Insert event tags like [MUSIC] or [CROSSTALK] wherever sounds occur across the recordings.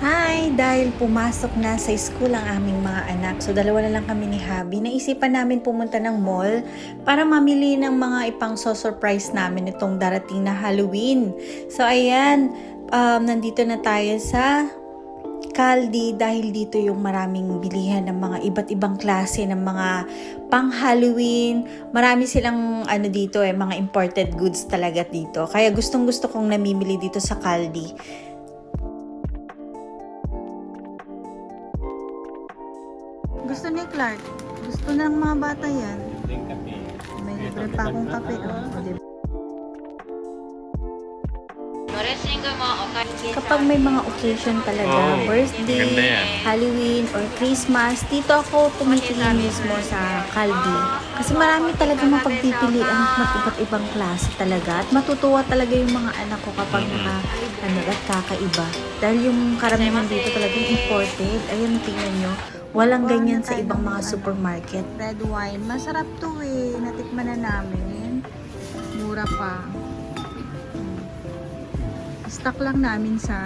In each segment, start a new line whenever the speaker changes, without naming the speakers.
Hi! Dahil pumasok na sa school ang aming mga anak, so dalawa na lang kami ni Habi, naisipan namin pumunta ng mall para mamili ng mga ipang surprise namin itong darating na Halloween. So ayan, um, nandito na tayo sa Caldi dahil dito yung maraming bilihan ng mga iba't ibang klase ng mga pang Halloween. Marami silang ano dito eh, mga imported goods talaga dito. Kaya gustong gusto kong namimili dito sa Caldi. Gusto ni Clark. Gusto ng mga bata yan. May libre pa akong kape. Oh. O, Kapag may mga occasion talaga,
Oh,
birthday. Halloween, or Christmas, dito ako tumitingin mismo sa Caldi. Kasi marami talaga mapagpipilian at iba't ibang klase talaga. At matutuwa talaga yung mga anak ko kapag naka, ano, at kakaiba. Dahil yung karamihan dito talagang imported. Ayan, tingnan nyo. Walang ganyan sa ibang mga supermarket. Red wine. Masarap to eh. Natikman na namin. Mura pa. Stock lang namin sa...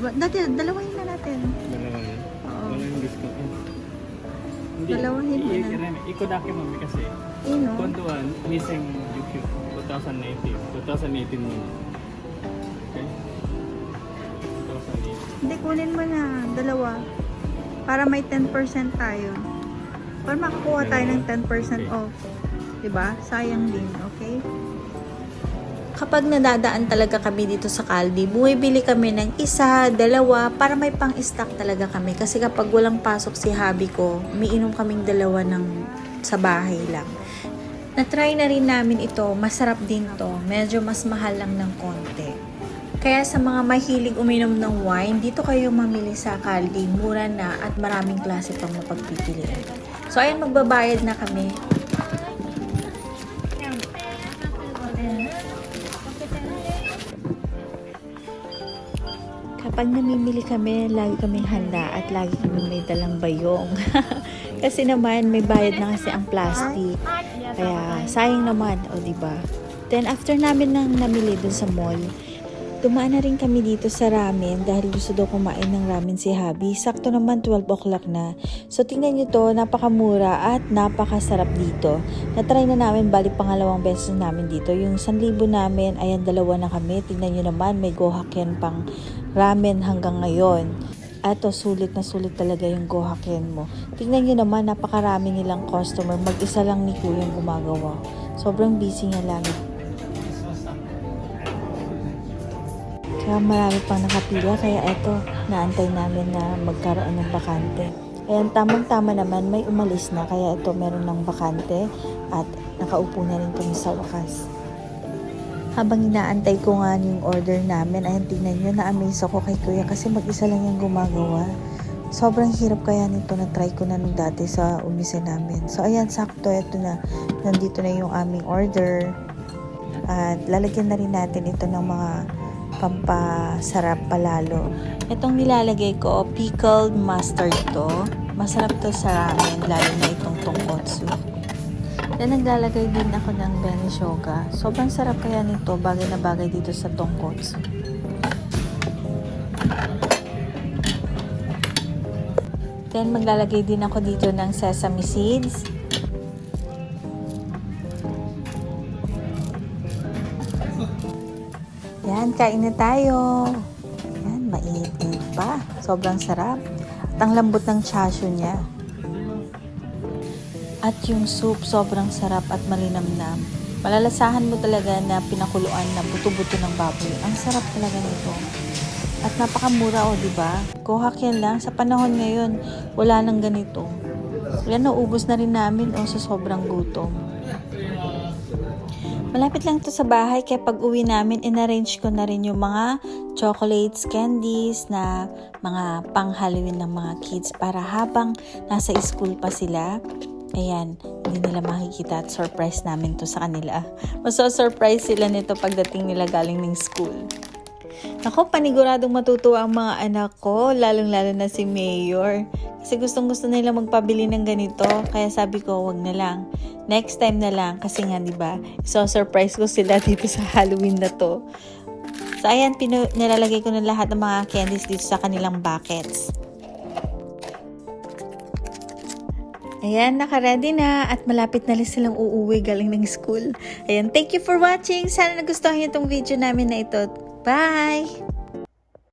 Dati, dalawahin na natin.
Dalawa yun.
Oo.
Wala yung discount. Eh. Hindi.
Dalawahin mo na.
Ikodaki mami kasi.
Ino.
Konduan, missing UQ. 2018. 2018 mo. Okay? 2018.
Hindi, kunin mo na. Dalawa. Para may 10% tayo. Para makakuha tayo ng 10% off. 'Di ba? Sayang din, okay? Kapag nadadaan talaga kami dito sa Caldi, bumibili kami ng isa, dalawa, para may pang-stock talaga kami. Kasi kapag walang pasok si hubby ko, umiinom kaming dalawa ng sa bahay lang. Na-try na rin namin ito, masarap din to. Medyo mas mahal lang ng konti. Kaya sa mga mahilig uminom ng wine, dito kayo mamili sa Caldi. Mura na at maraming klase pang mapagpipilian. So ayan, magbabayad na kami. Kapag namimili kami, lagi kami handa at lagi kami may dalang bayong. [LAUGHS] kasi naman, may bayad na kasi ang plastic. Kaya, sayang naman, o di ba? Then, after namin nang namili dun sa mall, dumaan na rin kami dito sa ramen dahil gusto daw kumain ng ramen si Habi. Sakto naman 12 o'clock na. So, tingnan nyo to, napakamura at napakasarap dito. Natry na namin, balik pangalawang beses namin dito. Yung 1,000 namin, ayan, dalawa na kami. Tingnan nyo naman, may gohaken pang ramen hanggang ngayon. Ato, sulit na sulit talaga yung gohaken mo. Tingnan nyo naman, napakarami nilang customer. Mag-isa lang ni Kuya yung gumagawa. Sobrang busy niya lagi. Kaya marami pang nakapila, kaya eto, naantay namin na magkaroon ng bakante. Ayan, tamang-tama naman, may umalis na, kaya ito meron ng bakante at nakaupo na rin kami sa wakas. Habang inaantay ko nga yung order namin, ayan tingnan nyo, na-amaze ako kay kuya kasi mag-isa lang yung gumagawa. Sobrang hirap kaya nito na try ko na nung dati sa umise namin. So ayan, sakto, ito na. Nandito na yung aming order. At lalagyan na rin natin ito ng mga pampasarap palalo. Itong nilalagay ko, pickled mustard to. Masarap to sa ramen, lalo na itong tongkotsu. Then naglalagay din ako ng benishoga. Sobrang sarap kaya nito, bagay na bagay dito sa tongkotsu. Then maglalagay din ako dito ng sesame seeds. Yan, kain na tayo. Yan, mainit-init pa. Sobrang sarap. At ang lambot ng chashu niya. At yung soup, sobrang sarap at malinamnam. Malalasahan mo talaga na pinakuluan na buto-buto ng baboy. Ang sarap talaga nito. At napakamura o, di ba? Kohak yan lang. Sa panahon ngayon, wala nang ganito. Yan, naubos na rin namin o sa sobrang gutom. Malapit lang to sa bahay kaya pag uwi namin, in-arrange ko na rin yung mga chocolates, candies na mga pang Halloween ng mga kids para habang nasa school pa sila, ayan, hindi nila makikita at surprise namin to sa kanila. [LAUGHS] Maso-surprise sila nito pagdating nila galing ng school. Ako, paniguradong matutuwa ang mga anak ko, lalong-lalo na si Mayor. Kasi gustong-gusto nila magpabili ng ganito, kaya sabi ko, wag na lang. Next time na lang, kasi nga, di ba, so surprise ko sila [LAUGHS] dito sa Halloween na to. So, ayan, nilalagay ko na lahat ng mga candies dito sa kanilang buckets. Ayan, naka-ready na at malapit na rin silang uuwi galing ng school. Ayan, thank you for watching. Sana nagustuhan niyo itong video namin na ito. Bye!